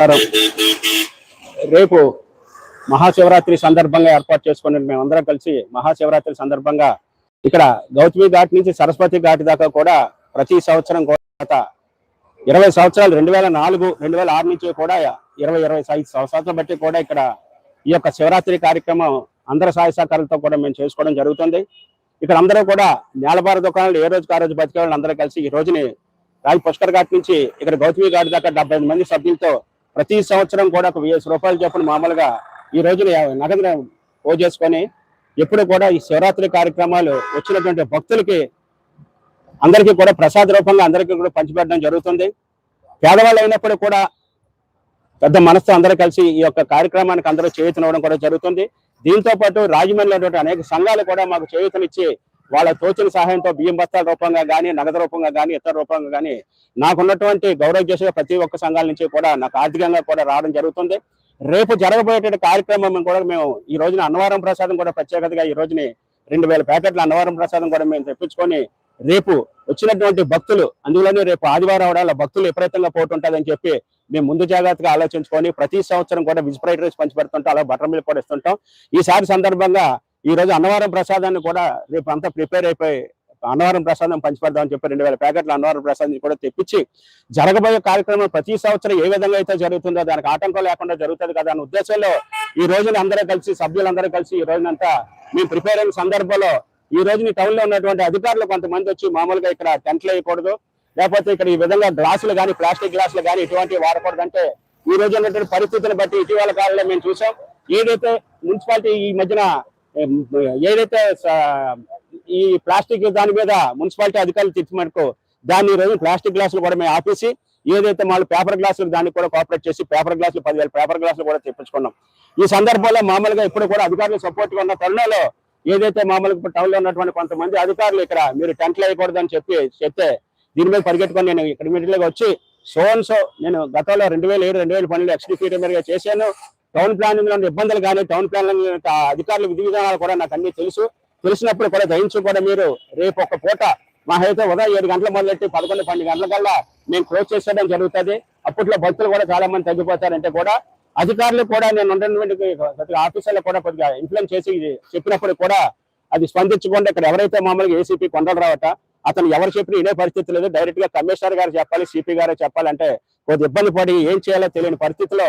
నమస్కారం రేపు మహాశివరాత్రి సందర్భంగా ఏర్పాటు చేసుకుని మేమందరం కలిసి మహాశివరాత్రి సందర్భంగా ఇక్కడ గౌతమి ఘాట్ నుంచి సరస్వతి ఘాట్ దాకా కూడా ప్రతి సంవత్సరం గత ఇరవై సంవత్సరాలు రెండు వేల నాలుగు రెండు వేల ఆరు నుంచి కూడా ఇరవై ఇరవై ఐదు సంవత్సరాలు బట్టి కూడా ఇక్కడ ఈ యొక్క శివరాత్రి కార్యక్రమం అందరి సహాయ సహకారాలతో కూడా మేము చేసుకోవడం జరుగుతుంది. ఇక్కడ అందరూ కూడా నేలబార దుకాణాలు ఏ రోజుకి ఆ రోజు బతికే వాళ్ళు అందరూ కలిసి ఈ రోజుని రాయి పుష్కర్ ఘాట్ నుంచి ఇక్కడ గౌతమి ఘాట్ దాకా డెబ్బై మంది సభ్యులతో ప్రతి సంవత్సరం కూడా ఒక వెయ్యి రూపాయలు చొప్పున మామూలుగా ఈ రోజున నగదు ఓ చేసుకొని ఎప్పుడు కూడా ఈ శివరాత్రి కార్యక్రమాలు వచ్చినటువంటి భక్తులకి అందరికీ కూడా ప్రసాద రూపంగా అందరికీ కూడా పంచిపెట్టడం జరుగుతుంది. పేదవాళ్ళు అయినప్పుడు కూడా పెద్ద మనసుతో అందరూ కలిసి ఈ యొక్క కార్యక్రమానికి అందరూ చేయూతనివ్వడం కూడా జరుగుతుంది. దీంతో పాటు రాజమండ్రిలో అనేక సంఘాలు కూడా మాకు చేయూతనిచ్చి వాళ్ళ తోచిన సహాయంతో బియ్యం బస్తాల రూపంగా కానీ నగదు రూపంగా కానీ ఇతర రూపంగా కానీ నాకున్నటువంటి గౌరవ చేసే ప్రతి ఒక్క సంఘాల నుంచి కూడా నాకు ఆర్థికంగా కూడా రావడం జరుగుతుంది. రేపు జరగబోయేటువంటి కార్యక్రమం కూడా మేము ఈ రోజున అన్నవరం ప్రసాదం కూడా ప్రత్యేకతగా ఈ రోజుని రెండు వేల ప్యాకెట్ల అన్నవరం ప్రసాదం కూడా మేము తెప్పించుకొని రేపు వచ్చినటువంటి భక్తులు అందులోనే రేపు ఆదివారం అవడాల భక్తులు విపరీతంగా పోటీ ఉంటుందని చెప్పి మేము ముందు జాగ్రత్తగా ఆలోచించుకొని ప్రతి సంవత్సరం కూడా విజ్ ఫ్రైడ్ రైస్ పంచిపెడుతుంటాం అలా బటర్ మిల్క్ కూడా ఇస్తుంటాం. ఈసారి సందర్భంగా ఈ రోజు అన్నవరం ప్రసాదాన్ని కూడా రేపు అంతా ప్రిపేర్ అయిపోయి అన్నవరం ప్రసాదం పంచిపెడదామని చెప్పి రెండు వేల ప్యాకెట్ల అన్నవరం ప్రసాదం కూడా తెప్పించి జరగబోయే కార్యక్రమం ప్రతి సంవత్సరం ఏ విధంగా అయితే జరుగుతుందో దానికి ఆటంకం లేకుండా జరుగుతుంది కదా అనే ఉద్దేశంలో ఈ రోజున అందరూ కలిసి సభ్యులందరూ కలిసి ఈ రోజునంతా మేము ప్రిపేర్ అయిన సందర్భంలో ఈ రోజున టౌన్లో ఉన్నటువంటి అధికారులు కొంతమంది వచ్చి మామూలుగా ఇక్కడ టెంట్లు వేయకూడదు. లేకపోతే ఇక్కడ ఈ విధంగా గ్లాసులు కానీ ప్లాస్టిక్ గ్లాసులు కానీ ఇటువంటివి వాడకూడదు అంటే ఈ రోజు ఉన్నటువంటి పరిస్థితిని బట్టి ఇటీవల కాలంలో మేము చూసాం. ఏదైతే మున్సిపాలిటీ ఈ మధ్యన ఏదైతే ఈ ప్లాస్టిక్ దాని మీద మున్సిపాలిటీ అధికారులు తిట్టి దాన్ని ఈరోజు రోజు ప్లాస్టిక్ గ్లాసులు కూడా మేము ఆపేసి ఏదైతే వాళ్ళు పేపర్ గ్లాసులు దాన్ని కూడా కోఆపరేట్ చేసి పేపర్ గ్లాసులు పదివేల పేపర్ గ్లాసులు కూడా తెప్పించుకున్నాం. ఈ సందర్భంలో మామూలుగా ఇప్పుడు కూడా అధికారులు సపోర్ట్గా ఉన్న తరుణంలో ఏదైతే మామూలుగా టౌన్లో ఉన్నటువంటి కొంతమంది అధికారులు ఇక్కడ మీరు టెంట్లు వేయకూడదని చెప్పి చెప్తే దీని మీద పరిగెట్టుకొని నేను ఇక్కడ మీటింగ్లోకి వచ్చి సో అండ్ సో నేను గతంలో రెండు వేల ఏడు రెండు వేల పన్నెండు ఎక్స్డిఫ్యూటివ్గా చేశాను. టౌన్ ప్లానింగ్లో ఇబ్బందులు కానీ టౌన్ ప్లానింగ్ అధికారుల విధి విధానాలు కూడా నాకు అన్ని తెలుసు. తెలిసినప్పుడు కూడా దయించు కూడా మీరు రేపు ఒక పూట మా అయితే ఉదయం ఏడు గంటల మొదలెట్టి పదకొండు పన్నెండు గంటల కల్లా మేము క్లోజ్ చేసేయడం జరుగుతుంది. అప్పట్లో భక్తులు కూడా చాలా మంది తగ్గిపోతారంటే కూడా అధికారులు కూడా నేను ఉన్నటువంటి ఆఫీసర్లు కూడా కొద్దిగా ఇన్ఫ్లుయెన్స్ చేసి చెప్పినప్పుడు కూడా అది స్పందించకుండా ఇక్కడ ఎవరైతే మామూలుగా ఏసీపీ కొండలు రావట అతను ఎవరు చెప్పినా ఇదే పరిస్థితి లేదు. డైరెక్ట్గా కమిషనర్ గారు చెప్పాలి సిపి గారు చెప్పాలంటే కొద్ది ఇబ్బంది పడి ఏం చేయాలో తెలియని పరిస్థితిలో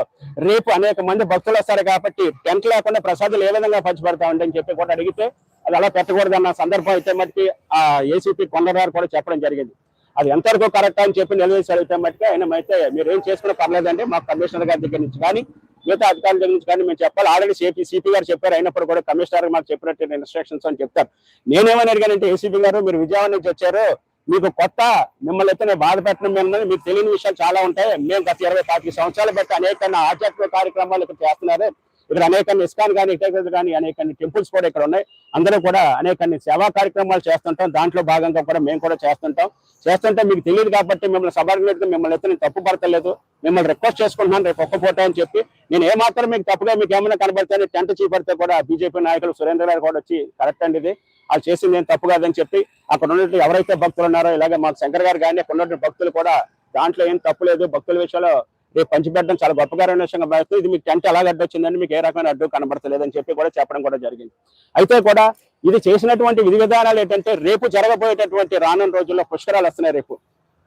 రేపు అనేక మంది భక్తులు వస్తారు కాబట్టి టెంట్ లేకుండా ప్రసాదాలు ఏ విధంగా పంచిపెడతామండి అని చెప్పి కూడా అడిగితే అది అలా పెట్టకూడదు అన్న సందర్భం అయితే మట్టి ఆ ఏసీపీ కొండరారు కూడా చెప్పడం జరిగింది. అది ఎంతవరకు కరెక్ట్ అని చెప్పి నిలవేసి అడిగితే మట్టుకు ఆయన అయితే మీరు ఏం చేసుకున్నా పర్లేదండి మా కమిషనర్ గారి దగ్గర నుంచి కానీ మిగతా అధికారుల గురించి కానీ మేము చెప్పాలి. ఆల్రెడీ సిపి సిపి గారు చెప్పారు. అయినప్పుడు కూడా కమిషనర్ మాకు చెప్పినట్టు ఇన్స్ట్రక్షన్స్ అని చెప్తారు నేనేమని అడిగానంటే ఏసీపీ గారు మీరు విజయవాడ నుంచి వచ్చారు. మీకు కొత్త మిమ్మల్ని అయితే బాధ పెట్టడం మీద మీకు తెలియని విషయాలు చాలా ఉంటాయి. మేము గత ఇరవై పాతిక సంవత్సరాలు బట్టి అనేక ఆధ్యాత్మిక కార్యక్రమాలు ఇక్కడ చేస్తున్నారు. ఇక్కడ అనేక ఇస్కాన్ కానీ ఇటేకర్ కానీ అనేక టెంపుల్స్ కూడా ఇక్కడ ఉన్నాయి. అందరూ కూడా అనేక సేవా కార్యక్రమాలు చేస్తుంటాం. దాంట్లో భాగంగా కూడా మేము కూడా చేస్తుంటాం. చేస్తుంటే మీకు తెలియదు కాబట్టి మిమ్మల్ని సబార్డినేట్ మిమ్మల్ని అయితే నేను తప్పు పడతలేదు మిమ్మల్ని రిక్వెస్ట్ చేసుకుంటున్నాను రేపు ఒక్క ఫోటో అని చెప్పి. నేను ఏమాత్రం మీకు తప్పుగా మీకు ఏమైనా కనబడితే టెంట్ చీపడితే కూడా బీజేపీ నాయకులు సురేంద్ర గారు కూడా వచ్చి కరెక్ట్ అండి ఇది. వాళ్ళు చేసింది ఏం తప్పు కాదని చెప్పి అక్కడ ఉన్నట్టు ఎవరైతే భక్తులు ఉన్నారో ఇలాగే మాకు శంకర్ గారు కానీ అక్కడ ఉన్నటువంటి భక్తులు కూడా దాంట్లో ఏం తప్పు లేదు. భక్తుల విషయంలో రేపు పంచిపెట్టడం చాలా గొప్పకరమైన విషయంగా భావిస్తూ ఇది మీకు టెంట్ ఎలాగ అడ్డు వచ్చిందని మీకు ఏ రకమైన అడ్డు కనబడతలేదని చెప్పి కూడా చెప్పడం కూడా జరిగింది. అయితే కూడా ఇది చేసినటువంటి విధి విధానాలు ఏంటంటే రేపు జరగబోయేటటువంటి రానున్న రోజుల్లో పుష్కరాలు వస్తున్నాయి రేపు.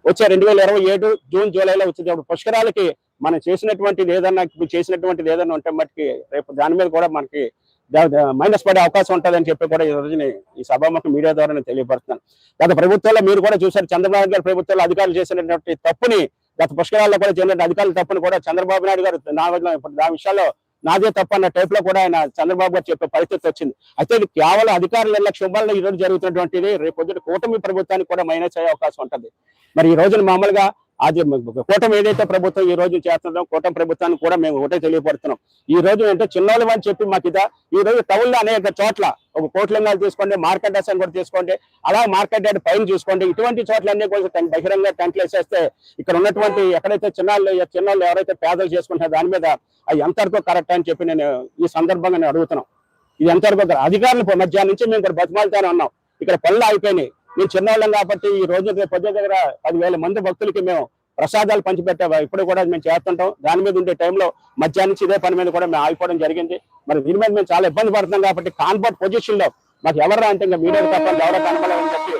వచ్చే రెండు వేల ఇరవై ఏడు జూన్ జూలైలో వచ్చేటప్పుడు పుష్కరాలకి మనం చేసినటువంటిది ఏదన్నా ఇప్పుడు చేసినటువంటిది ఏదన్నా ఉంటే మటుకి రేపు దాని మీద కూడా మనకి మైనస్ పడే అవకాశం ఉంటుందని చెప్పి కూడా ఈ రోజుని ఈ సభాముఖ మీడియా ద్వారా నేను తెలియపడుతున్నాను గత ప్రభుత్వంలో మీరు కూడా చూశారు చంద్రబాబు గారి ప్రభుత్వంలో అధికారులు చేసినటువంటి తప్పుని గత పుష్కరాల్లో కూడా జరిగిన అధికారులు తప్పని కూడా చంద్రబాబు నాయుడు గారు నా ఇప్పుడు విషయాల్లో నాదే తప్ప అన్న టైప్లో కూడా ఆయన చంద్రబాబు గారు చెప్పే పరిస్థితి వచ్చింది. అయితే కేవలం అధికారుల నిర్లక్ష్యం వల్ల ఈ రోజు జరుగుతున్నటువంటిది. రేపు కూటమి ప్రభుత్వానికి కూడా మైనస్ అయ్యే అవకాశం ఉంటుంది. మరి ఈ రోజున మామూలుగా అది కూటమి ఏదైతే ప్రభుత్వం ఈ రోజు చేస్తుందో కూటమి ప్రభుత్వానికి కూడా మేము ఒకటే తెలియపడుతున్నాం. ఈ రోజు అంటే చిన్నోళ్ళు అని చెప్పి మాకు ఇదా. ఈ రోజు టౌన్లో అనేక చోట్ల ఒక కోట్లింగాలు తీసుకోండి మార్కెట్ డెస్ కూడా తీసుకోండి అలా మార్కెట్ యార్డ్ పైన చూసుకోండి. ఇటువంటి చోట్లన్నీ కూడా బహిరంగ టెంట్లు వేసేస్తే ఇక్కడ ఉన్నటువంటి ఎక్కడైతే చిన్నాళ్ళు చిన్నోళ్ళు ఎవరైతే పేదలు చేసుకుంటారో దాని మీద అది ఎంతవరకు కరెక్ట్ అని చెప్పి నేను ఈ సందర్భంగా నేను అడుగుతున్నాం ఇది ఎంతవరకు అధికారులు మధ్యాహ్నం నుంచి మేము ఇక్కడ బతిమాలతోనే ఉన్నాం. ఇక్కడ పనులు అయిపోయినాయి మేము చిన్నవాళ్ళం కాబట్టి ఈ రోజు రేపు దగ్గర పదివేల మంది భక్తులకి మేము ప్రసాదాలు పంచిపెట్టే ఇప్పుడు కూడా మేము చేస్తుంటాం. దాని మీద ఉండే టైంలో మధ్యాహ్నం నుంచి ఇదే పని మీద కూడా మేము ఆగిపోవడం జరిగింది. మరి దీని మీద మేము చాలా ఇబ్బంది పడుతున్నాం కాబట్టి కాన్ఫర్ట్ పొజిషన్లో మాకు ఎవరు అంటే ఇంకా మీడియా తప్ప ఎవరో కనపడాలని చెప్పి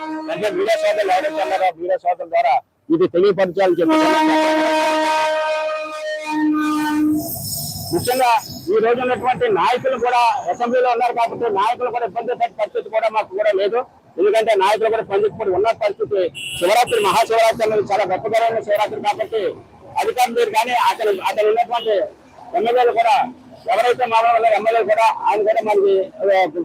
మీడియా సోదరులు ఎవరైతే మీడియా సోదరుల ద్వారా ఇది తెలియపరచాలని చెప్పి ముఖ్యంగా ఈ రోజు ఉన్నటువంటి నాయకులు కూడా అసెంబ్లీలో ఉన్నారు కాబట్టి నాయకులు కూడా ఇబ్బంది పడే పరిస్థితి కూడా మాకు కూడా లేదు. ఎందుకంటే నాయకులు కూడా స్పందించుకుని ఉన్న పరిస్థితి శివరాత్రి మహాశివరాత్రి అనేది చాలా గొప్పకరమైన శివరాత్రి కాబట్టి అధికారులు మీరు కానీ అతను అతను ఉన్నటువంటి ఎమ్మెల్యేలు కూడా ఎవరైతే మామూలు ఎమ్మెల్యేలు కూడా ఆయన కూడా మనకి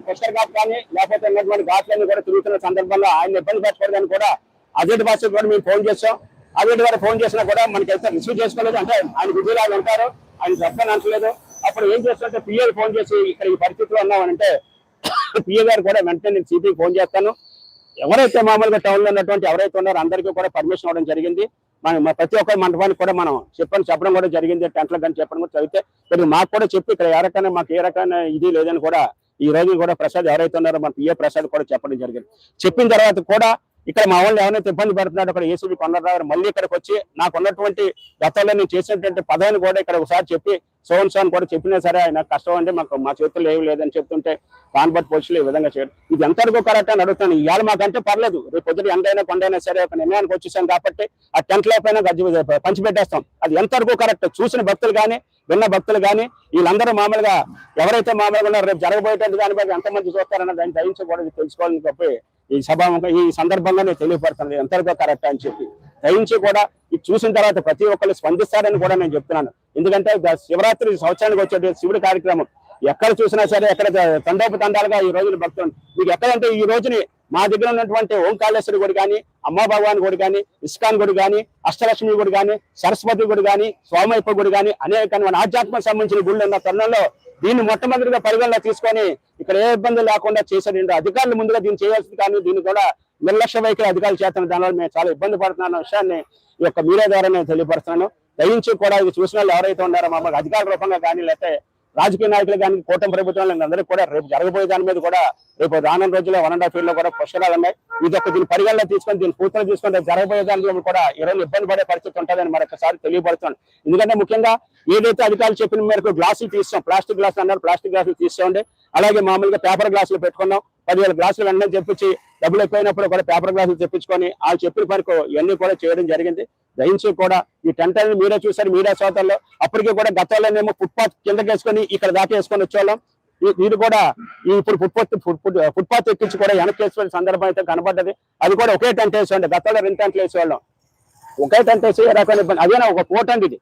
పుష్కర్ ఘాట్ కానీ లేకపోతే ఉన్నటువంటి ఘాట్లన్నీ కూడా తిరుగుతున్న సందర్భంలో ఆయన ఇబ్బంది పెట్టకూడదని కూడా అజిత్ భాష కూడా మేము ఫోన్ చేసాం అదేటి వారు ఫోన్ చేసినా కూడా మనకి అయితే రిసీవ్ చేసుకోలేదు. అంటే ఆయన బిజీలో ఉంటారు ఆయన చెప్పని అనట్లేదు అప్పుడు ఏం చేస్తుంటే పిఏ ఫోన్ చేసి ఇక్కడ ఈ పరిస్థితిలో ఉన్నామనంటే పిఏ గారు కూడా వెంటనే నేను సిపికి ఫోన్ చేస్తాను. ఎవరైతే మామూలుగా టౌన్లో ఉన్నటువంటి ఎవరైతే ఉన్నారో అందరికీ కూడా పర్మిషన్ ఇవ్వడం జరిగింది. మనం ప్రతి ఒక్క మండపానికి కూడా మనం చెప్పని చెప్పడం కూడా జరిగింది. టెంట్లకు కానీ చెప్పడం కూడా చదివితే కొద్దిగా మాకు కూడా చెప్పి ఇక్కడ ఏ రకమైన మాకు ఏ రకమైన ఇది లేదని కూడా ఈ రోజు కూడా ప్రసాద్ ఎవరైతే ఉన్నారో మన పిఏ ప్రసాద్ కూడా చెప్పడం జరిగింది. చెప్పిన తర్వాత కూడా ఇక్కడ మా వాళ్ళు ఎవరైతే ఇబ్బంది పడుతున్నాడో అక్కడ ఏసీబీ కొండరావు మళ్ళీ ఇక్కడికి వచ్చి నాకు ఉన్నటువంటి గతంలో నేను చేసినటువంటి పదవిని కూడా ఇక్కడ ఒకసారి చెప్పి సోన్ సోన్ కూడా చెప్పినా సరే ఆయన కష్టం అంటే మాకు మా చేతుల్లో ఏమి లేదని చెప్తుంటే కాన్బర్ట్ పొజిషన్ ఈ విధంగా చేయడం. ఇది ఎంతవరకు కరెక్ట్ అని అడుగుతాను. ఇవాళ మాకంటే పర్లేదు. రేపు పొద్దున ఎండైనా కొండైనా సరే ఒక నిర్ణయానికి వచ్చేసాం కాబట్టి ఆ టెంట్ లోపైనా గజ్జి పంచిపెట్టేస్తాం. అది ఎంతవరకు కరెక్ట్ చూసిన భక్తులు కానీ విన్న భక్తులు కానీ వీళ్ళందరూ మామూలుగా ఎవరైతే మామూలుగా ఉన్నారో రేపు జరగబోయేటట్టు దాని బట్టి ఎంతమంది చూస్తారన్న దాన్ని దయించకూడదు తెలుసుకోవాలని చెప్పి ఈ సభ ఈ సందర్భంగానే తెలియపడుతుంది ఎంతగా ఎంతవరకు కరెక్ట్ అని చెప్పి దయించి కూడా ఇది చూసిన తర్వాత ప్రతి ఒక్కరు స్పందిస్తారని కూడా నేను చెప్తున్నాను. ఎందుకంటే శివరాత్రి సంవత్సరానికి వచ్చే శివుడి కార్యక్రమం ఎక్కడ చూసినా సరే ఎక్కడ తండోపు తండాలుగా ఈ రోజున భక్తులు మీకు ఎక్కడంటే ఈ రోజుని మా దగ్గర ఉన్నటువంటి ఓంకాళేశ్వరి గుడి కానీ అమ్మా భగవాన్ గుడి కానీ ఇస్కాన్ గుడి కానీ అష్టలక్ష్మి గుడి కానీ సరస్వతి గుడి కానీ స్వామయ్యప్ప గుడి కానీ అనేక ఆధ్యాత్మకు సంబంధించిన గుళ్ళు ఉన్న తరుణంలో దీన్ని మొట్టమొదటిగా పరిగణలో తీసుకొని ఇక్కడ ఏ ఇబ్బంది లేకుండా చేసేది అధికారులు ముందుగా దీన్ని చేయాల్సింది కానీ దీన్ని కూడా నిర్లక్ష్య వైఖరి అధికారులు చేస్తున్న దానివల్ల మేము చాలా ఇబ్బంది పడుతున్నాను విషయాన్ని ఈ యొక్క మీడియా ద్వారా నేను తెలియపరుస్తున్నాను. దయించి కూడా ఇది చూసిన వాళ్ళు ఎవరైతే ఉన్నారో మమ్మల్ని అధికార రూపంగా కానీ లేకపోతే రాజకీయ నాయకులు కానీ కూటమి ప్రభుత్వం అందరూ కూడా రేపు జరగబోయే దాని మీద కూడా రేపు రానున్న రోజుల్లో వన్ అండ్ హాఫ్లో కూడా పుష్కరాలు ఉన్నాయి. ఇది ఒక దీని పరిగణన తీసుకొని దీని పూర్తిగా తీసుకొని రేపు జరగబోయే దానిలో కూడా ఈరోజు ఇబ్బంది పడే పరిస్థితి ఉంటుందని మరొకసారి తెలియపడుతుంది ఎందుకంటే ముఖ్యంగా ఏదైతే అధికారులు చెప్పిన మేరకు గ్లాసులు తీసాం ప్లాస్టిక్ గ్లాసులు అన్నారు ప్లాస్టిక్ గ్లాసులు తీసుకోండి. అలాగే మామూలుగా పేపర్ గ్లాసులు పెట్టుకున్నాం. పదివేల గ్లాసులు అన్నీ చెప్పించి డబ్బులు ఎక్కువైనప్పుడు కూడా పేపర్ గ్లాసులు తెప్పించుకొని ఆ చెప్పిన వరకు ఇవన్నీ కూడా చేయడం జరిగింది. దయించి కూడా ఈ టెంట్ అనేది మీరే చూసారు మీడియా సోదరులు. అప్పటికి కూడా గతంలోనేమో ఫుట్పాత్ కిందకేసుకొని ఇక్కడ దాకా వేసుకొని వచ్చేవాళ్ళం. వీరు కూడా ఇప్పుడు ఫుట్పాత్ ఫుట్పాత్ ఎక్కించి కూడా వెనక్కి వేసుకునే సందర్భం అయితే కనబడ్డది. అది కూడా ఒకే టెంట్ వేసేవాళ్ళం గతంలో రెండు టెంట్లు వేసేవాళ్ళం. ఒకే టెంట్ వేసి ఏ రకమైన ఇబ్బంది అదేనా ఒక పోట్ అండి ఇది.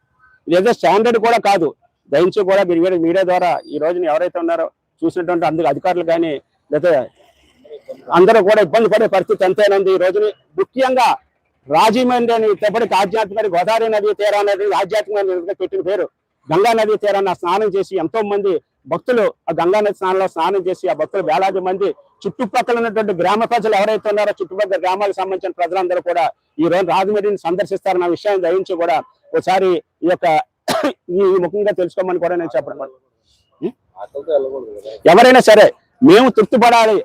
ఇది ఏదో స్టాండర్డ్ కూడా కాదు. దయించి కూడా మీరు మీడియా- ద్వారా ఈ రోజున ఎవరైతే ఉన్నారో చూసినటువంటి అందుకు అధికారులు కానీ లేదా అందరూ కూడా ఇబ్బంది పడే పరిస్థితి ఎంతైనా ఈ రోజుని ముఖ్యంగా రాజమండ్రి అని ఇప్పటికి ఆధ్యాత్మిక గోదావరి నది తీరా అనేది ఆధ్యాత్మిక పెట్టిన పేరు. గంగా నది తీరాన స్నానం చేసి ఎంతో మంది భక్తులు ఆ గంగా నది స్నానంలో స్నానం చేసి ఆ భక్తులు వేలాది మంది చుట్టుపక్కల ఉన్నటువంటి గ్రామ ప్రజలు ఎవరైతే ఉన్నారో చుట్టుపక్కల గ్రామాలకు సంబంధించిన ప్రజలందరూ కూడా ఈ రోజు రాజమండ్రిని సందర్శిస్తారన్న విషయాన్ని దయించి కూడా ఒకసారి ఈ యొక్క ఈ ముఖ్యంగా తెలుసుకోమని కూడా నేను చెప్పడం ఎవరైనా సరే మేము తృప్తిపడాలి.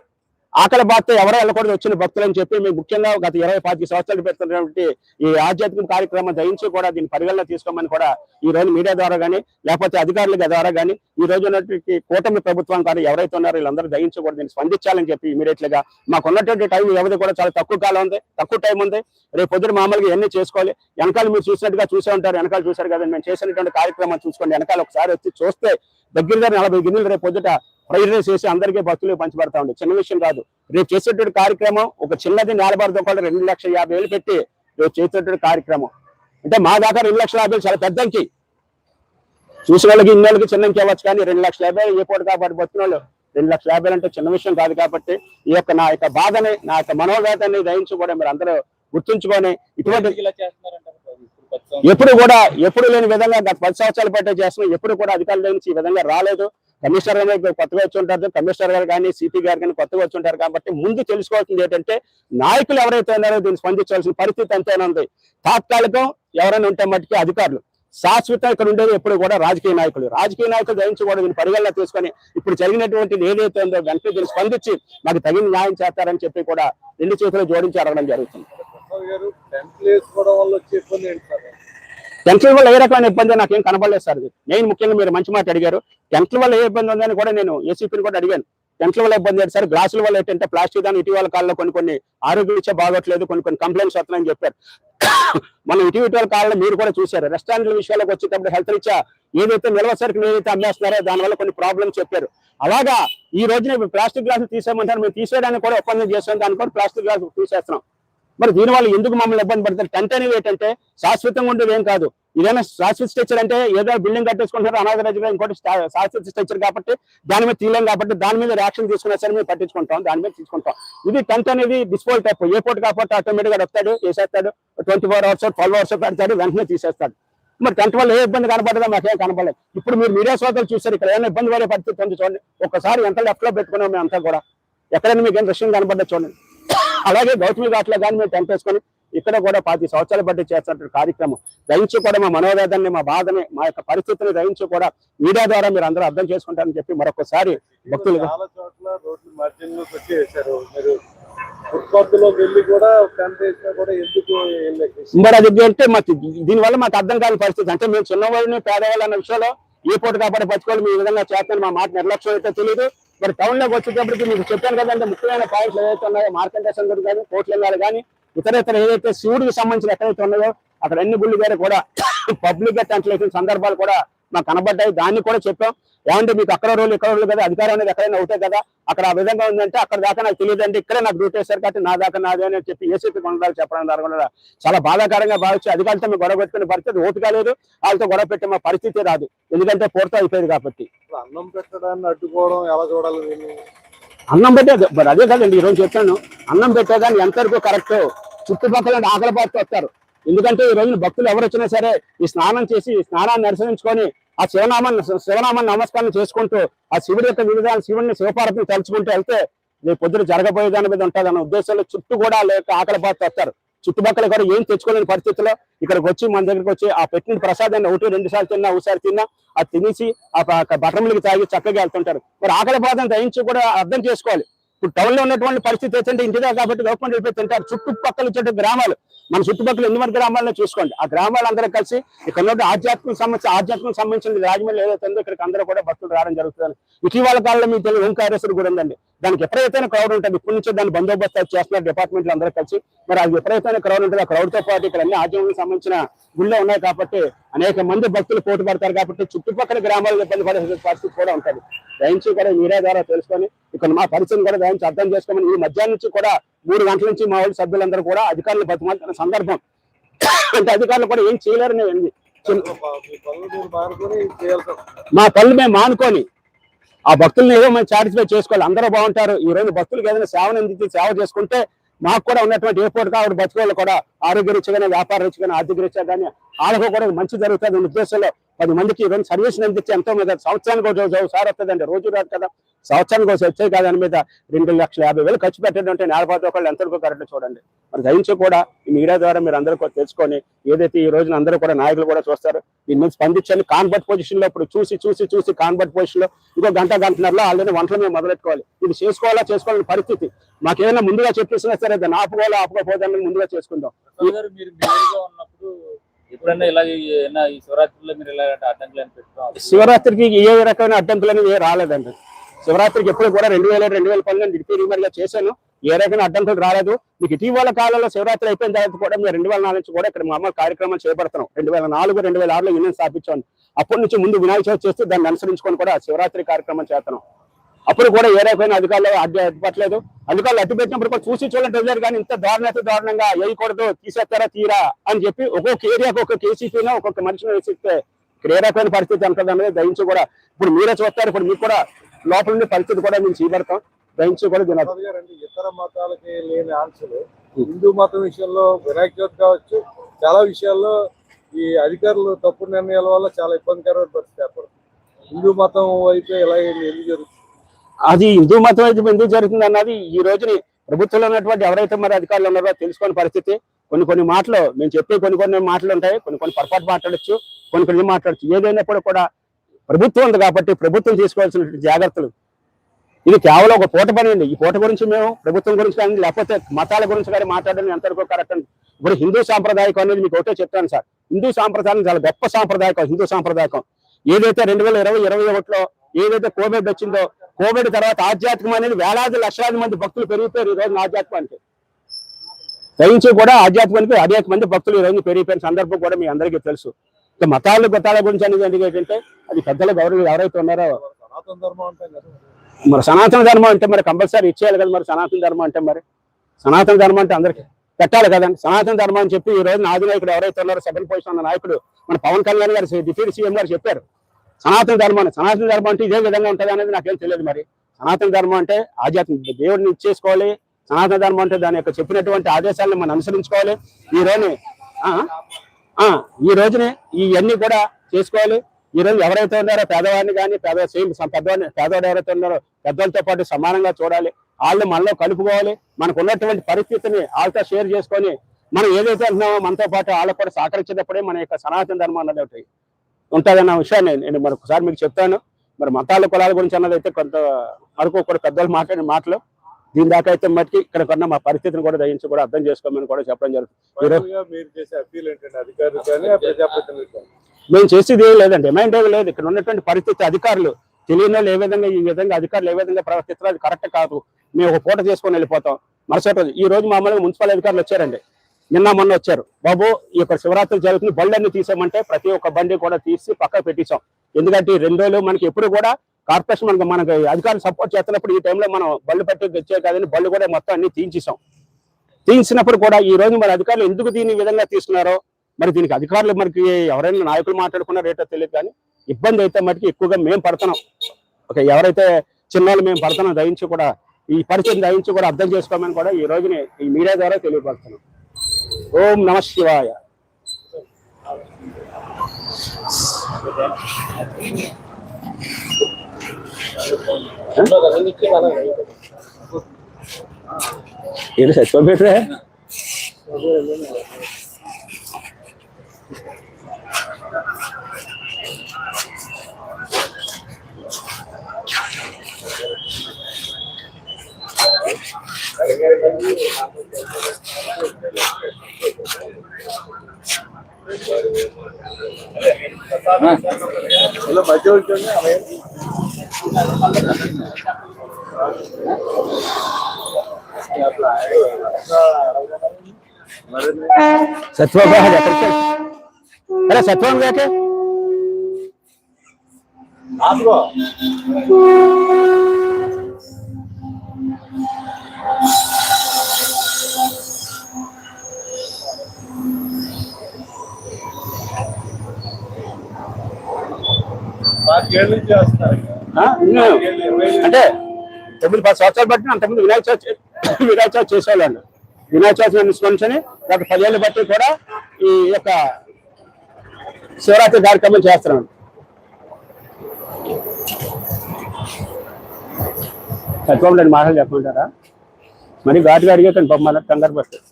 ఆకలి బాధతో ఎవరో వెళ్ళకూడదు వచ్చిన భక్తులు అని చెప్పి మేము ముఖ్యంగా గత ఇరవై పాతిక సంవత్సరాలు పెడుతున్నటువంటి ఈ ఆధ్యాత్మిక కార్యక్రమం దయించి కూడా దీన్ని పరిగణన తీసుకోమని కూడా ఈ రోజు మీడియా ద్వారా కానీ లేకపోతే అధికారుల ద్వారా కానీ ఈ రోజు ఉన్నటువంటి కూటమి ప్రభుత్వం కానీ ఎవరైతే ఉన్నారో వీళ్ళందరూ దయించి కూడా దీన్ని స్పందించాలని చెప్పి ఇమీడియట్గా మాకు ఉన్నటువంటి టైం వ్యవధి కూడా చాలా తక్కువ కాలం ఉంది తక్కువ టైం ఉంది. రేపు పొద్దున మామూలుగా ఎన్ని చేసుకోవాలి. వెనకాల మీరు చూసినట్టుగా చూసే ఉంటారు వెనకాల చూసారు కదా మేము చేసినటువంటి కార్యక్రమం చూసుకోండి. వెనకాల ఒకసారి వచ్చి చూస్తే దగ్గర దగ్గర నలభై గిన్నెలు రేపు పొద్దుట రైస్ చేసి అందరికీ భక్తులు పంచిపెడతా ఉండే. చిన్న విషయం కాదు. రేపు చేసేటువంటి కార్యక్రమం ఒక చిన్నది నేలబారుతో కూడా రెండు లక్షల యాభై వేలు పెట్టి రేపు చేసేటువంటి కార్యక్రమం. అంటే మా దాకా రెండు లక్షల యాభై చాలా పెద్ద అంకి. చూసిన వాళ్ళకి ఇన్ని వాళ్ళకి ఇవ్వచ్చు కానీ రెండు లక్షల యాభై ఏ పూట కాబట్టి బతున్న వాళ్ళు రెండు లక్షల యాభై అంటే చిన్న విషయం కాదు కాబట్టి ఈ యొక్క నా యొక్క బాధని నా యొక్క మనోవేదనని దయించి కూడా మీరు అందరూ గుర్తుంచుకొని ఇటువంటి ఎప్పుడు కూడా ఎప్పుడు లేని విధంగా గత పది సంవత్సరాల పట్టే చేస్తున్నాం. ఎప్పుడు కూడా అధికారుల నుంచి ఈ విధంగా రాలేదు. కమిషనర్ గారు కొత్తగా వచ్చి ఉంటారు. కమిషనర్ గారు కానీ సిపి గారు కానీ కొత్తగా వచ్చి ఉంటారు కాబట్టి ముందు తెలుసుకోవాల్సింది ఏంటంటే నాయకులు ఎవరైతే ఉన్నారో దీన్ని స్పందించాల్సిన పరిస్థితి ఎంతైనా ఉంది. తాత్కాలికం ఎవరైనా ఉంటే మట్టుకి అధికారులు. శాశ్వత ఇక్కడ ఉండేది ఎప్పుడు కూడా రాజకీయ నాయకులు. రాజకీయ నాయకులు దయించి కూడా దీన్ని పరిగణన తీసుకొని ఇప్పుడు జరిగినటువంటి ఏదైతే ఉందో వెంటనే దీన్ని స్పందించి మాకు తగిన న్యాయం చేస్తారని చెప్పి కూడా రెండు చేతులు జోడించి అడగడం జరుగుతుంది. టెన్షన్ వల్ల ఇబ్బంది ఏ రకమైన ఇబ్బంది నాకేం కనబడలేదు సార్. మెయిన్ ముఖ్యంగా మీరు మంచి మాట అడిగారు. టెన్షన్ వల్ల ఏ ఇబ్బంది ఉందని కూడా నేను ఏసీపీని కూడా అడిగాను. టెంట్ల వల్ల ఇబ్బంది ఏంటి సార్? గ్లాసుల వల్ల ఏంటంటే ప్లాస్టిక్ దాని ఇటీవల కాలంలో కొన్ని కొన్ని ఆరోగ్య రీత్యా బాగోట్లేదు కొన్ని కొన్ని కంప్లైంట్స్ వస్తున్నాయని చెప్పారు. మనం ఇటీవల కాలంలో మీరు కూడా చూశారు. రెస్టారెంట్ల విషయాలకు వచ్చేటప్పుడు హెల్త్ రీత్యా ఏదైతే నిల్వ సరుకులు ఏదైతే అమ్మేస్తున్నారో దానివల్ల కొన్ని ప్రాబ్లమ్స్ చెప్పారు. అలాగా ఈ రోజున ఇప్పుడు ప్లాస్టిక్ గ్లాసులు తీసేయమంటారు. మేము తీసేయడానికి కూడా ఒప్పందం చేస్తాం దాని కూడా ప్లాస్టిక్ గ్లాసులు తీసేస్తున్నాం. మరి దీనివల్ల ఎందుకు మమ్మల్ని ఇబ్బంది పడతారు? టెంట్ అనేవి ఏంటంటే శాశ్వతంగా ఉండేది ఏం కాదు. ఏదైనా శాశ్వత స్ట్రక్చర్ అంటే ఏదో బిల్డింగ్ కట్టేసుకుంటారు అనాథ రజగా ఇంకోటి శాశ్వత స్ట్రక్చర్ కాబట్టి దాని మీద తీయలేం కాబట్టి దాని మీద యాక్షన్ తీసుకున్నా సరే మేము పట్టించుకుంటాం దాని మీద తీసుకుంటాం. ఇది టెంట్ అనేది డిస్పోల్ టైప్ ఏ పోటీ కాబట్టి ఆటోమేటిక్గా వస్తాడు వేసేస్తాడు twenty four hours twelve hours పెడతాడు వెంటనే తీసేస్తాడు. మరి టెంట్ వల్ల ఏ ఇబ్బంది కనపడదా? మాకేం కనపడలేదు. ఇప్పుడు మీరు మీడియా సోదరులు చూస్తారు ఇక్కడ ఏమైనా ఇబ్బంది పడే పరిస్థితి చూడండి. ఒకసారి ఎంత లెఫ్ట్లో పెట్టుకున్నాం మేము అంతా కూడా. ఎక్కడైనా మీకు ఏం దృశ్యం కనపడ్డా చూడండి. అలాగే గౌతమి ఘాట్లో కానీ మేము వేసుకొని ఇక్కడ కూడా పాతి సంవత్సరాల బట్టి చేస్తున్న కార్యక్రమం. దయించి కూడా మా మనోవేదాన్ని మా బాధని మా యొక్క పరిస్థితిని దయించి కూడా మీడియా ద్వారా మీరు అందరూ అర్థం చేసుకుంటారని చెప్పి మరొకసారి భక్తులు మీరు అది అంటే మాకు దీనివల్ల మాకు అర్థం కాని పరిస్థితి. అంటే మేము చిన్నవాళ్ళని పేదవాళ్ళు అన్న విషయంలో ఏ పూట కాబట్టి బతుకోవాలి మీ విధంగా చేస్తాను మా మాట నిర్లక్ష్యం అయితే తెలియదు మరి టౌన్లోకి వచ్చేటప్పటికి మీకు చెప్పాను కదంటే ముఖ్యమైన పాయింట్లు ఏదైతే ఉన్నాయో మార్కంటేషన్ గుడి కానీ కోట్లింగాలు కానీ ఇతర ఇతర ఏదైతే శివుడికి సంబంధించిన ఎక్కడైతే ఉన్నాయో అక్కడ అన్ని గుళ్ళు కూడా పబ్లిక్గా టెంట్లు వేసిన సందర్భాలు కూడా మాకు కనబడ్డాయి. దాన్ని కూడా చెప్పాం. ఏమంటే మీకు అక్కడ రోజులు ఇక్కడ రోజులు కదా అధికారం అనేది ఎక్కడైనా అవుతాయి కదా. అక్కడ ఆ విధంగా ఉందంటే అక్కడ దాకా నాకు తెలియదు అంటే ఇక్కడే నాకు డ్యూటీ వేశారు కాబట్టి నా దాకా నాదే అని చెప్పి ఏసీపీ కొండాలి చెప్పడం జరగకుండా చాలా బాధాకరంగా భావించి అధికారులతో మేము గొడవ పెట్టుకునే పరిస్థితి ఓటు కాలేదు. వాళ్ళతో గొడవ పెట్టే మా పరిస్థితి రాదు. ఎందుకంటే పూర్తి అయిపోయింది కాబట్టి. అన్నం పెట్టడాన్ని అడ్డుకోవడం ఎలా చూడాలి అన్నం పెట్టే మరి అదే కదండి ఈ రోజు చెప్పాను. అన్నం పెట్టేదాన్ని ఎంతవరకు కరెక్ట్. చుట్టుపక్కల ఆకలి పాటు వస్తారు. ఎందుకంటే ఈ రోజున భక్తులు ఎవరు వచ్చినా సరే ఈ స్నానం చేసి స్నానాన్ని అనుసరించుకొని ఆ శివనామాన్ని శివనామాన్ని నమస్కారం చేసుకుంటూ ఆ శివుడి యొక్క వివిధ శివుడిని శివపార్వతిని తలుచుకుంటూ వెళ్తే రేపు పొద్దున జరగబోయే దాని మీద ఉంటుంది అన్న ఉద్దేశంలో చుట్టూ కూడా లేక ఆకలి పాటు వస్తారు. చుట్టుపక్కల కూడా ఏం తెచ్చుకోలేని పరిస్థితిలో ఇక్కడికి వచ్చి మన దగ్గరికి వచ్చి ఆ పెట్టిన ప్రసాదాన్ని ఒకటి రెండు సార్లు తిన్నా ఒకసారి తిన్నా అది తినేసి ఆ బట్టమిలికి తాగి చక్కగా వెళ్తుంటారు. మరి ఆకలి బాధను దయించి కూడా అర్థం చేసుకోవాలి. ఇప్పుడు టౌన్లో ఉన్నటువంటి పరిస్థితి ఏంటంటే ఇంటిదే కాబట్టి గవర్నమెంట్ వెళ్ళిపోయి తింటారు. చుట్టుపక్కల వచ్చే గ్రామాలు. మన చుట్టుపక్కల ఎన్ని మంది గ్రామాలను చూసుకోండి. ఆ గ్రామాలందరూ కలిసి ఇక్కడ ఉన్న ఆధ్యాత్మిక సమస్య ఆధ్యాత్మిక సంబంధించిన రాజమండ్రి ఏదైతే ఉందో ఇక్కడికి అందరూ కూడా భక్తులు రావడం జరుగుతుంది ఇటీవల కాలంలో మీకు తెలియదు ఓంకారేశ్వరి గుడి ఉందండి. దానికి ఎప్పుడైతే క్రౌడ్ ఉంటుంది. ఇప్పటి నుంచి దాన్ని బందోబస్తు చేస్తున్నారు డిపార్ట్మెంట్లు అందరూ కలిసి. మరి అది ఎప్పుడైతే క్రౌడ్ ఉంటుంది. ఆ క్రౌడ్తో పాటు ఇక్కడ అన్ని ఆధ్యాత్మిక సంబంధించిన గుళ్ళే ఉన్నాయి కాబట్టి అనేక మంది భక్తులు పోటీ పడతారు కాబట్టి చుట్టుపక్కల గ్రామాల్లో ఇబ్బంది పడే పరిస్థితి కూడా ఉంటుంది. దయించి కూడా మీడియా ద్వారా తెలుసుకొని ఇక్కడ మా పరిచయం కూడా దయించి అర్థం చేసుకోమని ఈ మధ్యాహ్నం నుంచి కూడా మూడు గంటల నుంచి మా వాళ్ళ సభ్యులందరూ కూడా అధికారులు బతిమాలుతున్న సందర్భం. అంటే అధికారులు కూడా ఏం చేయలేరని మీరు. మా పనులు మేము మానుకొని ఆ భక్తుల్ని ఏదో మనం సాటిస్ఫై చేసుకోవాలి. అందరూ బాగుంటారు. ఈ రోజు భక్తులకు ఏదైనా సేవను అందించి సేవ చేసుకుంటే మాకు కూడా ఉన్నటువంటి ఏ పూట కావాలి కూడా ఆరోగ్య రీత్యా కానీ వ్యాపార రీత్యా కానీ ఆర్థిక రీత్యా కానీ వాళ్ళకు కూడా మంచి జరుగుతుంది ఉద్దేశంలో పది మందికి ఈ సర్వీస్ అందించి ఎంతో మీద సంవత్సరానికి ఒక సార్ వస్తుందండి రోజు రాదు కదా. సంవత్సరానికి ఒకసారి వచ్చాయి కాదని దాని మీద రెండు లక్షల యాభై వేలు ఖర్చు పెట్టడం అంటే నేలపాటి ఒకళ్ళు ఎంత కరెక్ట్ చూడండి. మరి దయించి కూడా ఈ మీడియా ద్వారా మీరు అందరూ కూడా తెలుసుకొని ఏదైతే ఈ రోజున అందరూ కూడా నాయకులు కూడా చూస్తారు దీని మీద స్పందించండి. కాన్వర్ట్ పొజిషన్లో ఇప్పుడు చూసి చూసి చూసి కాన్వర్ట్ పొజిషన్లో ఇంకో గంట గంటన్నరలో ఆల్రెడీ వంటలు మేము మొదలెట్టుకోవాలి. ఇది చేసుకోవాలా చేసుకోవాలని పరిస్థితి. మాకేదైనా ముందుగా చెప్పేసినా సరే దాన్ని ఆపుకోవాలా ఆపుకోపోదాన్ని ముందుగా చేసుకుందాం. ఎప్పుడన్నా ఇలా ఈ శివరాత్రిలో మీరు ఇలా అడ్డంకులు శివరాత్రికి ఏ రకమైన అడ్డంకులు అనేవి రాలేదండి. శివరాత్రికి ఎప్పుడు కూడా రెండు వేల రెండు వేల పన్నెండు రిపేరింగ్గా చేశాను. ఏ రకమైన అడ్డంకులు రాలేదు. మీకు ఇటీవల కాలంలో శివరాత్రి అయిపోయిన తర్వాత కూడా మేము రెండు వేల నాలుగు నుంచి కూడా ఇక్కడ మా కార్యక్రమాలు చేపడుతున్నాం. రెండు వేల నాలుగు రెండు వేల ఆరులో యూనియన్ స్థాపించాను అప్పటి నుంచి ముందు వినాయక చవితి చేస్తూ దాన్ని అనుసరించుకొని కూడా శివరాత్రి కార్యక్రమం చేస్తున్నాం. అప్పుడు కూడా ఏ రకమైన అధికారులు అడ్డుపట్టలేదు అధికారులు అడ్డు పెట్టినప్పుడు కూడా చూసి చూడండి వదిలేరు కానీ ఇంత దారుణ దారుణంగా వేయకూడదు తీసేస్తారా తీరా అని చెప్పి ఒక్కొక్క ఏరియాకి ఒక్కొక్క కేసీపీనో ఒక్కొక్క మనిషిని వేసిస్తే ఇక్కడ ఏ రకమైన పరిస్థితి ఉంటుంది అనేది దయించి కూడా ఇప్పుడు మీరే చూస్తారు. ఇప్పుడు మీకు కూడా లోపల ఉండే పరిస్థితి కూడా మేము చేయబడతాం. దయించి కూడా దీని ఇతర మతాలకి లేని ఆన్సర్. హిందూ మతం విషయంలో వినాయక చవితి కావచ్చు చాలా విషయాల్లో ఈ అధికారులు తప్పు నిర్ణయాల వల్ల చాలా ఇబ్బందికరమైన పరిస్థితి ఏర్పడుతుంది. హిందూ మతం వైపు ఎలా ఎందుకు జరుగుతుంది? అది హిందూ మతం అయితే ఎందుకు జరుగుతుంది అన్నది ఈ రోజుని ప్రభుత్వంలో ఉన్నటువంటి ఎవరైతే మరి అధికారులు ఉన్నారో తెలుసుకునే పరిస్థితి. కొన్ని కొన్ని మాటలు మేము చెప్పే కొన్ని కొన్ని మాటలు ఉంటాయి. కొన్ని కొన్ని పొరపాటు మాట్లాడచ్చు కొన్ని కొన్ని మాట్లాడచ్చు. ఏదైనప్పుడు కూడా ప్రభుత్వం ఉంది కాబట్టి ప్రభుత్వం తీసుకోవాల్సినటువంటి జాగ్రత్తలు. ఇది కేవలం ఒక పూట పని అండి. ఈ పూట గురించి మేము ప్రభుత్వం గురించి కానీ లేకపోతే మతాల గురించి కానీ మాట్లాడడం ఎంతవరకు కరెక్ట్ అండి? ఇప్పుడు హిందూ సాంప్రదాయకం అనేది మీకు ఒకటే చెప్తాను సార్. హిందూ సాంప్రదాయం చాలా గొప్ప సాంప్రదాయకం హిందూ సాంప్రదాయకం. ఏదైతే రెండు వేల ఇరవై ఇరవై ఒకటిలో ఏదైతే కోవిడ్ వచ్చిందో కోవిడ్ తర్వాత ఆధ్యాత్మికం అనేది వేలాది లక్షలాది మంది భక్తులు పెరిగిపోయారు ఈ రోజు ఆధ్యాత్మానికి. దయించి కూడా ఆధ్యాత్మికానికి అనేక మంది భక్తులు ఈ రోజు పెరిగిపోయిన సందర్భం కూడా మీ అందరికీ తెలుసు. మతాలు గతాల గురించి అనేది ఏంటంటే అది పెద్దల గౌరవం ఎవరైతే ఉన్నారో మరి సనాతన ధర్మం అంటే మరి కంపల్సరీ ఇచ్చేయాలి కదా మరి సనాతన ధర్మం అంటే మరి. సనాతన ధర్మం అంటే అందరికి పెట్టాలి కదండి సనాతన ధర్మం అని చెప్పి ఈ రోజు నాది నాయకుడు ఎవరైతే ఉన్నారో సెకండ్ పొజిషన్ ఉన్న నాయకుడు మన పవన్ కళ్యాణ్ గారు డిప్యూటీ సీఎం గారు చెప్పారు. సనాతన ధర్మం సనాతన ధర్మం అంటే ఇదే విధంగా ఉంటుంది అనేది నాకేం తెలియదు మరి. సనాతన ధర్మం అంటే ఆధ్యాత్మిక దేవుడిని ఇచ్చేసుకోవాలి. సనాతన ధర్మం అంటే దాని యొక్క చెప్పినటువంటి ఆదేశాలను మనం అనుసరించుకోవాలి. ఈ రోజు ఆ, ఆ, ఈ రోజునే ఇవన్నీ కూడా చేసుకోవాలి. ఈ రోజు ఎవరైతే ఉన్నారో పేదవాడిని కానీ పేద సేమ్ పెద్దవాడిని పేదవాడు ఎవరైతే ఉన్నారో పెద్దలతో పాటు సమానంగా చూడాలి. వాళ్ళు మనలో కలుపుకోవాలి. మనకు ఉన్నటువంటి పరిస్థితిని వాళ్ళతో షేర్ చేసుకొని మనం ఏదైతే అంటున్నామో మనతో పాటు వాళ్ళకు కూడా సహకరించినప్పుడే మన యొక్క సనాతన ధర్మం అన్నది ఒకటి ఉంటుందన్న విషయాన్ని నేను మరొకసారి మీకు చెప్తాను. మరి మతాల కులాల గురించి అన్నది అయితే కొంత వరకు కూడా పెద్దలు మాట్లాడిన మాటలు. దీని దాకా అయితే మటుకి ఇక్కడ కొన్న మా పరిస్థితిని కూడా దయించి కూడా అర్థం చేసుకోమని కూడా చెప్పడం జరుగుతుంది. మేము చేసేది ఏం లేదండి. డిమాండ్ ఏమి లేదు. ఇక్కడ ఉన్నటువంటి పరిస్థితి అధికారులు తెలియని వాళ్ళు ఏ విధంగా ఈ విధంగా అధికారులు ఏ విధంగా ప్రవర్తిస్తారో అది కరెక్ట్ కాదు. మేము ఒక పూట చేసుకొని వెళ్ళిపోతాం. మరుసటి రోజు ఈ రోజు మామూలుగా మున్సిపల్ అధికారులు వచ్చారండి. నిన్న మొన్న వచ్చారు. బాబు ఈ యొక్క శివరాత్రి జరుగుతుంది. అన్ని తీసామంటే ప్రతి ఒక్క బండి కూడా తీసి పక్కకు పెట్టించాం. ఎందుకంటే ఈ రెండు రోజులు మనకి ఎప్పుడు కూడా కార్పొరేషన్ మనకి మనకి అధికారులు సపోర్ట్ చేస్తున్నప్పుడు ఈ టైంలో మనం బళ్ళు పట్టి వచ్చే కాదని బళ్ళు కూడా మొత్తం అన్ని తీయించేసాం. తీయించినప్పుడు కూడా ఈ రోజు మరి అధికారులు ఎందుకు దీన్ని విధంగా తీసుకున్నారో మరి దీనికి అధికారులు మనకి ఎవరైనా నాయకులు మాట్లాడుకున్నారో రేటో తెలియదు కానీ ఇబ్బంది అయితే మటుకు ఎక్కువగా మేము పడుతున్నాం. ఓకే ఎవరైతే చిన్నవాళ్ళు మేము పడుతున్నాం దయించి కూడా ఈ పరిస్థితిని దయించి కూడా అర్థం చేసుకోమని కూడా ఈ రోజుని ఈ మీడియా ద్వారా తెలియపడుతున్నాం ఓం నమ శివాయ ఏంటి చచ్చిపోయి ఇలా మధ్య ఉంటుంది అలా సత్యబాబు ఎక్కడికి అరే సత్యబాబు గాకే ఆపుకో పాతికేళ్ళ నుంచి చేస్తున్నారు ఆ? అంటే తొమ్మిది పది సంవత్సరాలు బట్టి అంతకుముందు వినాయక చవితి వినాయక చవితి చేసేవాళ్ళు. వినాయక చవితి నిష్కొని గత పదేళ్ళు బట్టి కూడా ఈ యొక్క శివరాత్రి కార్యక్రమం చేస్తున్నాను లేని మాటలు చెప్పమంటారా? మరి ఘాటుగా అడిగేకండి బొమ్మల కంగారు వస్తున్నాను.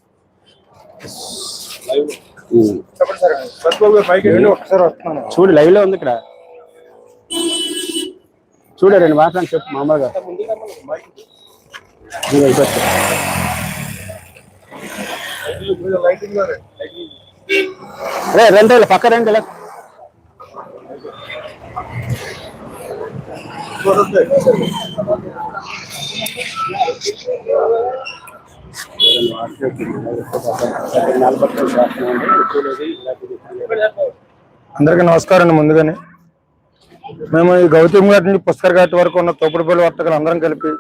చూడు లైవ్లో ఉంది ఇక్కడ. చూడు రెండు మాటలు చెప్పు మామూలుగా. ఇది అయిపోతుంది. అరే రెండు వేలు పక్క రెండు వేలు. అందరికీ నమస్కారం అండి ముందుగానే. మేము ఈ గౌతమ్ ఘాట్ నుండి పుష్కర్ ఘాట్ వరకు ఉన్న తోపుడుపల్లి వర్తకులు అందరం కలిపి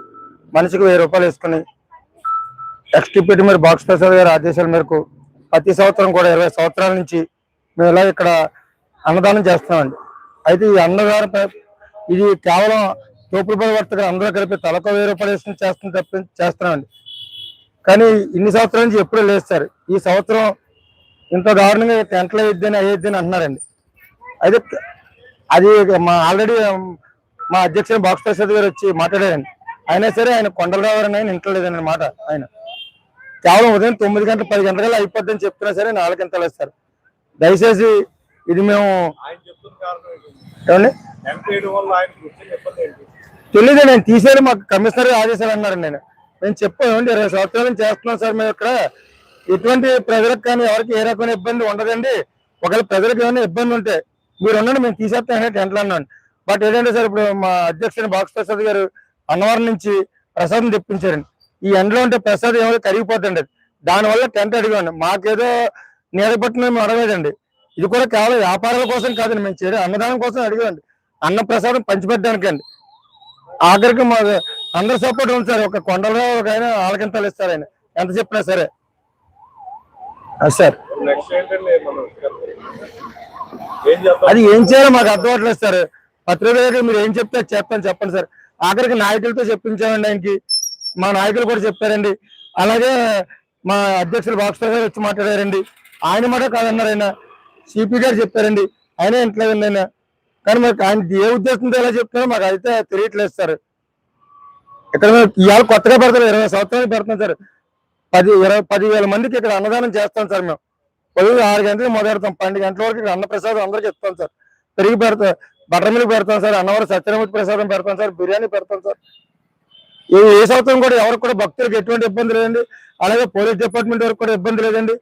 మనిషికి వెయ్యి రూపాయలు వేసుకుని ఎక్స్ డిప్యూటీ మరి బాక్స్ ప్రసాద్ గారి ఆదేశాల మేరకు ప్రతి సంవత్సరం కూడా ఇరవై సంవత్సరాల నుంచి మేము ఇలా ఇక్కడ అన్నదానం చేస్తున్నామండి. అయితే ఈ అన్నదానం ఇది కేవలం తోపుడుపల్లి వర్తకులు అందరూ కలిపి తలకు వెయ్యి రూపాయలు వేసుకుని చేస్తున్న తప్ప చేస్తున్నామండి. కానీ ఇన్ని సంవత్సరాల నుంచి ఎప్పుడూ లేదు సార్. ఈ సంవత్సరం ఇంత దారుణంగా టెంట్లు అయ్యిద్దని అయ్యిద్దని అంటున్నారండి. అయితే అది మా ఆల్రెడీ మా అధ్యక్షుడు బాక్స్ ప్రసాద్ గారు వచ్చి మాట్లాడారండి. అయినా సరే ఆయన కొండలరావారని ఆయన ఇంటలేదని మాట ఆయన. కేవలం ఉదయం తొమ్మిది గంటల పది గంటల అయిపోద్దని చెప్తున్నా సరే నాలుగు గంటలు వేస్తారు. దయచేసి ఇది మేము ఏమండి? తెలియదు నేను తీసేది మాకు కమిషనర్ ఆదేశాలు అన్నారు నేను నేను చెప్పాను ఇరవై సంవత్సరాల నుంచి చేస్తున్నాం సార్ మేము ఇక్కడ. ఎటువంటి ప్రజలకు కానీ ఎవరికి ఏ రకమైన ఇబ్బంది ఉండదండి. ఒకవేళ ప్రజలకు ఏమైనా ఇబ్బంది ఉంటే మీరు ఉండండి మేము తీసేస్తాం టెంట్లు అన్నాను బట్ ఏంటంటే సార్ ఇప్పుడు మా అధ్యక్షుడు బాక్స్ ప్రసాద్ గారు అన్నవరం నుంచి ప్రసాదం తెప్పించారండి. ఈ ఎండలో ఉంటే ప్రసాదం ఏమైనా కరిగిపోతుంది దానివల్ల టెంట్ అడిగాను. మాకేదో నీడ పట్టిన మేము అడగలేదండి. ఇది కూడా కేవలం వ్యాపారాల కోసం కాదండి మేము చేరే అన్నదానం కోసం అడిగామండి. అన్న ప్రసాదం పంచిపెట్టడానికండి. ఆఖరికి మా అందరు సపోర్ట్ ఉంది సార్. ఒక కొండలో ఒక ఆయన ఆలకింతాలు ఇస్తారు ఆయన. ఎంత చెప్పినా సరే. సార్. అది ఏం చేయాలో మాకు అర్థం అవట్లేదు సార్. పత్రికలు మీరు ఏం చెప్తే చెప్పండి చెప్పండి సార్. ఆఖరికి నాయకులతో చెప్పించామండి ఆయనకి. మా నాయకులు కూడా చెప్పారండి. అలాగే మా అధ్యక్షులు బాక్స్ గారు వచ్చి మాట్లాడారండి. ఆయన మాట కాదన్నారు ఆయన. సిపి గారు చెప్పారండి. ఆయన ఇంట్లేదండి ఆయన. కానీ మాకు ఆయన ఏ ఉద్దేశంతో ఎలా చెప్తారో మాకు అయితే తెలియట్లేదు సార్. ఇక్కడ ఇవాళ కొత్తగా పెడతారు. ఇరవై సంవత్సరాలు పెడతాం సార్. పది ఇరవై పదివేల మందికి ఇక్కడ అన్నదానం చేస్తాం సార్ మేము. ఉదయం ఆరు గంటలకు మొదలెడతాం. పన్నెండు గంటల వరకు ఇక్కడ అన్న ప్రసాదం అందరికి ఇస్తాం సార్. పెరిగి పెడతాం బటర్ మిల్క్ పెడతాం సార్ అన్నవరం సత్యనమూర్తి ప్రసాదం పెడతాం సార్ బిర్యానీ పెడతాం సార్. ఈ ఏ సంవత్సరం కూడా ఎవరికి కూడా భక్తులకు ఎటువంటి ఇబ్బంది లేదండి. అలాగే పోలీస్ డిపార్ట్మెంట్ వరకు కూడా ఇబ్బంది లేదండి.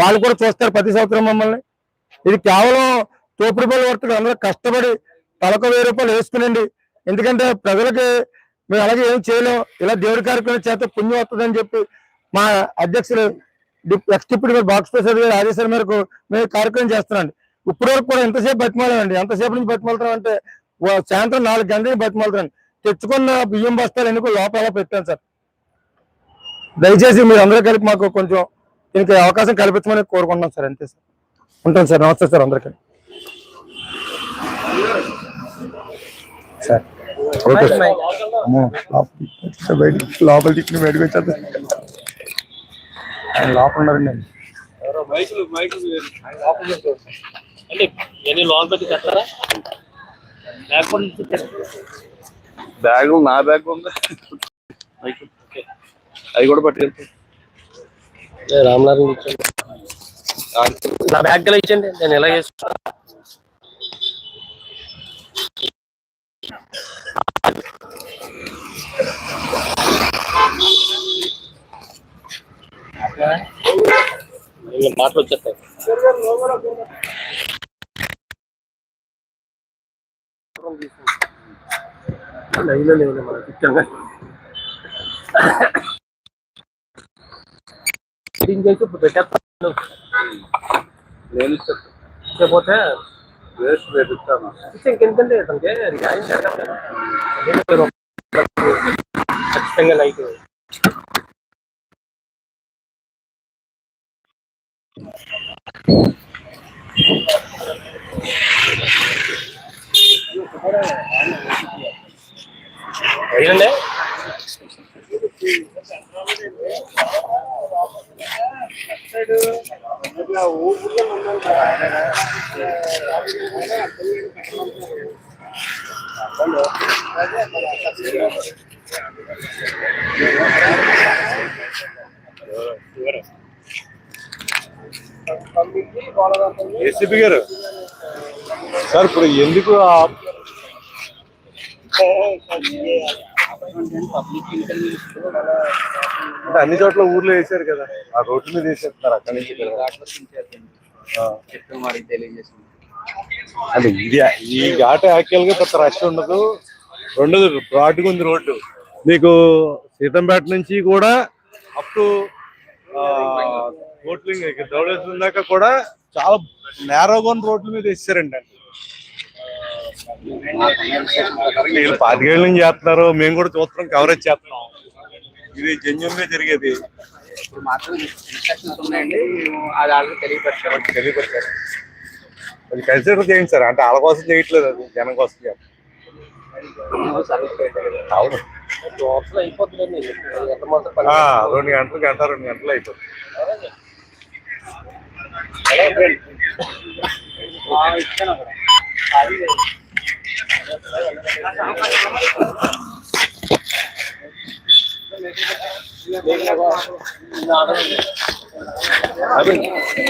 వాళ్ళు కూడా చూస్తారు ప్రతి సంవత్సరం మమ్మల్ని. ఇది కేవలం తోపుడు పళ్ళు వర్తకులు అందరూ కష్టపడి తలకు వెయ్యి రూపాయలు వేసుకునండి. ఎందుకంటే ప్రజలకి మేము అలాగే ఏం చేయలేం. ఇలా దేవుడి కార్యక్రమం చేత పుణ్యం వస్తుందని చెప్పి మా అధ్యక్షులు నెక్స్ట్ ఇప్పుడు బాక్స్ ప్రసాద్ గారి ఆదేశాల మేరకు మేము కార్యక్రమం చేస్తున్నాం ఇప్పటి వరకు కూడా ఎంతసేపు బతిమాలండి ఎంతసేపు నుంచి బతిమాలుతున్నాం అంటే సాయంత్రం నాలుగు గంటలకు బతిమాలుతున్నాం తెచ్చుకున్న బియ్యం బస్తాలు ఎందుకు లోపల పెట్టాను సార్ దయచేసి మీరు అందరూ కలిపి మాకు కొంచెం దీనికి అవకాశం కల్పించమని కోరుకుంటున్నాం సార్ అంతే సార్ ఉంటాను సార్ నమస్తే సార్ అందరికీ సార్ ఓకే సార్ లోపలికి లోపల తిట్టిన బయటకు వచ్చేది ఆయన లోపల ఉన్నారండి మైకులు మైకులు అంటే ఎన్ని లోన్ పెట్టి కట్టారా? లేకపోతే బ్యాగ్ నా బ్యాగ్ ఉంది. అవి కూడా పట్టుకెళ్తాయి రామనారాయణ ఇచ్చండి నా బ్యాగ్ గల ఇచ్చండి నేను ఎలా చేస్తాను మాటలు వచ్చేస్తాయి లైవ్లో లేదు మన పిక్చర్ ఫిట్టింగ్ చేసి ఇప్పుడు పెట్టేస్తాను నేను ఇకపోతే వేస్ట్ ఇంకెంతండి అతనికి న్యాయం చేద్దాం కదా. అదే మీరు ఖచ్చితంగా నైట్ అయ్యండి ఏసీపీ గారు? సార్ ఇప్పుడు ఎందుకు అంటే అన్ని చోట్ల ఊర్లో వేసారు కదా. ఆ రోడ్డు మీద వేసేస్తున్నారు అక్కడి నుంచి అంటే ఇది ఈ ఘాట యాక్చువల్గా పెద్ద రష్ ఉండదు. రెండోది బ్రాడ్గా ఉంది రోడ్డు. మీకు సీతంపేట నుంచి కూడా అప్ టు రోడ్లింగ్ దౌడేశ్వరం దాకా కూడా చాలా నేరోగా ఉన్న రోడ్ల మీద వేసారండి అంటే వీళ్ళు పాతికేళ్ళ నుంచి చేస్తున్నారు మేము కూడా చూస్తున్నాం కవరేజ్ చేస్తున్నాం. ఇది జెన్యున్గా జరిగేది తెలియపరిచారు తెలియపరిచారు. అది కన్సిడర్ చేయండి సార్ అంటే వాళ్ళ కోసం చేయట్లేదు అది జనం కోసం. అవును ఆ, రెండు గంటలు గంట రెండు గంటలు అయిపోతుంది. ఇచ్చాను అక్కడ అది అదే